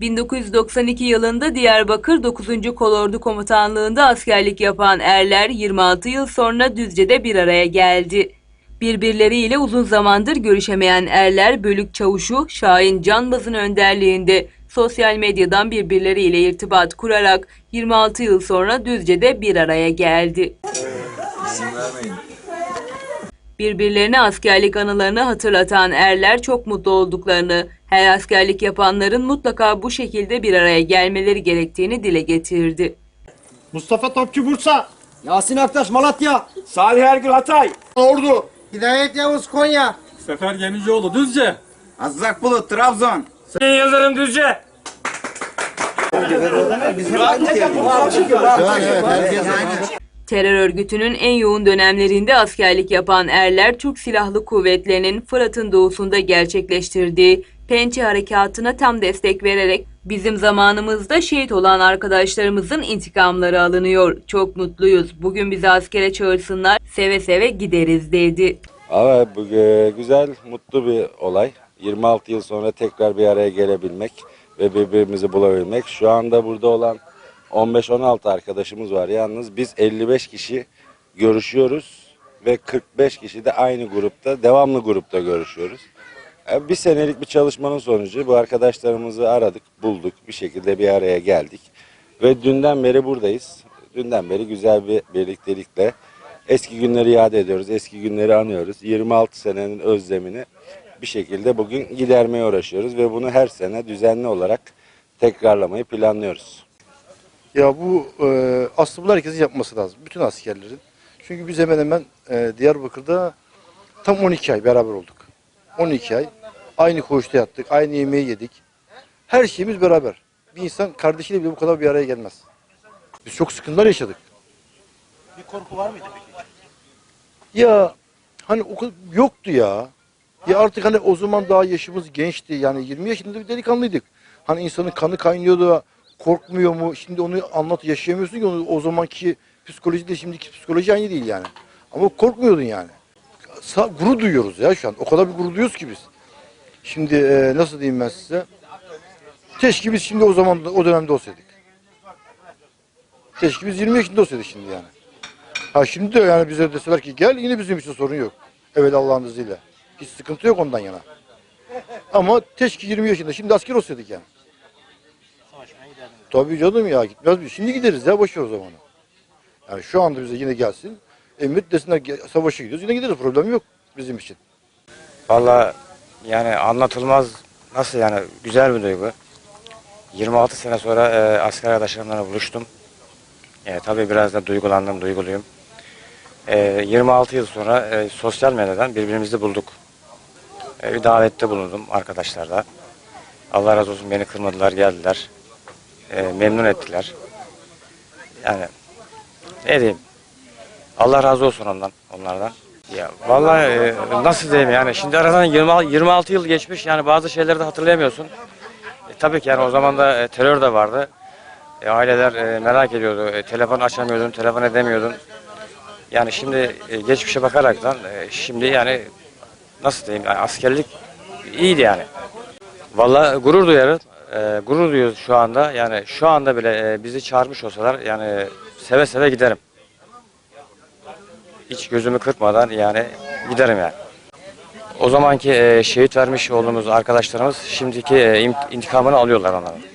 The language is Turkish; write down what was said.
1992 yılında Diyarbakır 9. Kolordu Komutanlığı'nda askerlik yapan erler 26 yıl sonra Düzce'de bir araya geldi. Birbirleriyle uzun zamandır görüşemeyen erler bölük çavuşu Şahin Canbaz'ın önderliğinde sosyal medyadan birbirleriyle irtibat kurarak 26 yıl sonra Düzce'de bir araya geldi. İsim vermeyin. Birbirlerine askerlik anılarını hatırlatan erler çok mutlu olduklarını, her askerlik yapanların mutlaka bu şekilde bir araya gelmeleri gerektiğini dile getirdi. Mustafa Topçu Bursa. Yasin Aktaş Malatya. Salih Ergül Hatay. Ordu. Hidayet Yavuz Konya. Sefer Gemicioğlu Düzce. Azzak Bulut Trabzon. Sayın Yıldırım Düzce. Terör örgütünün en yoğun dönemlerinde askerlik yapan erler Türk Silahlı Kuvvetleri'nin Fırat'ın doğusunda gerçekleştirdiği Pençe Harekatı'na tam destek vererek bizim zamanımızda şehit olan arkadaşlarımızın intikamları alınıyor. Çok mutluyuz. Bugün bizi askere çağırsınlar. Seve seve gideriz dedi. Ama bu e, güzel, mutlu bir olay. 26 yıl sonra tekrar bir araya gelebilmek ve birbirimizi bulabilmek. Şu anda burada olan 15-16 arkadaşımız var. Yalnız biz 55 kişi görüşüyoruz ve 45 kişi de aynı grupta, devamlı grupta görüşüyoruz. E, Bir senelik bir çalışmanın sonucu bu arkadaşlarımızı aradık, bulduk, bir şekilde bir araya geldik. Ve dünden beri buradayız. Dünden beri güzel bir birliktelikle eski günleri yad ediyoruz, eski günleri anıyoruz. 26 senenin özlemini bir şekilde bugün gidermeye uğraşıyoruz ve bunu her sene düzenli olarak tekrarlamayı planlıyoruz. Ya bu e, aslında bunu herkesin yapması lazım. Bütün askerlerin. Çünkü biz hemen hemen e, Diyarbakır'da tam 12 ay beraber olduk. 12 ay. Aynı koğuşta yattık. Aynı yemeği yedik. Her şeyimiz beraber. Bir insan kardeşiyle bile bu kadar bir araya gelmez. Biz çok sıkıntılar yaşadık. Bir korku var mıydı peki? Ya hani o kadar yoktu ya. Ya artık hani o zaman daha yaşımız gençti. Yani 20 yaşında bir delikanlıydık. Hani insanın kanı kaynıyordu. Korkmuyor mu? Şimdi onu anlat yaşayamıyorsun ki onu, o zamanki psikolojiyle şimdiki psikoloji aynı değil yani. Ama korkmuyordun yani. Sa gurur duyuyoruz ya şu an. O kadar bir gurur duyuyoruz ki biz. Şimdi e, nasıl diyeyim ben size? Keşke biz şimdi o zaman o dönemde olsaydık. Keşke biz 20 yaşında olsaydık şimdi yani. Ha şimdi de yani bize deseler ki gel yine bizim için sorun yok. Evet Allah'ın izniyle. Hiç sıkıntı yok ondan yana. Ama keşke 20 yaşında şimdi asker olsaydık yani. Tabii canım ya gitmez mi? Şimdi gideriz ya boş o zaman. Yani şu anda bize yine gelsin. Emret desinler "Gel, savaşa gidiyoruz yine gideriz problem yok bizim için. Valla yani anlatılmaz nasıl yani güzel bir duygu. 26 sene sonra e, asker arkadaşlarımla buluştum. E, tabii biraz da duygulandım, duyguluyum. E, 26 yıl sonra e, sosyal medyadan birbirimizi bulduk. E, bir davette bulundum arkadaşlarla. Allah razı olsun beni kırmadılar, geldiler. E, memnun ettiler. Yani ne diyeyim? Allah razı olsun ondan, onlardan. Ya vallahi e, nasıl diyeyim yani şimdi aradan 20, 26 yıl geçmiş yani bazı şeyleri de hatırlayamıyorsun. E, tabii ki yani o zaman da e, terör de vardı. E, aileler e, merak ediyordu. E, telefon açamıyordun, telefon edemiyordun. Yani şimdi e, geçmişe bakaraktan e, şimdi yani nasıl diyeyim yani askerlik iyiydi yani. Vallahi gurur duyarız. E, gurur duyuyoruz şu anda. Yani şu anda bile e, bizi çağırmış olsalar yani seve seve giderim hiç gözümü kırpmadan yani giderim yani. O zamanki e, şehit vermiş olduğumuz arkadaşlarımız şimdiki e, intikamını alıyorlar onların.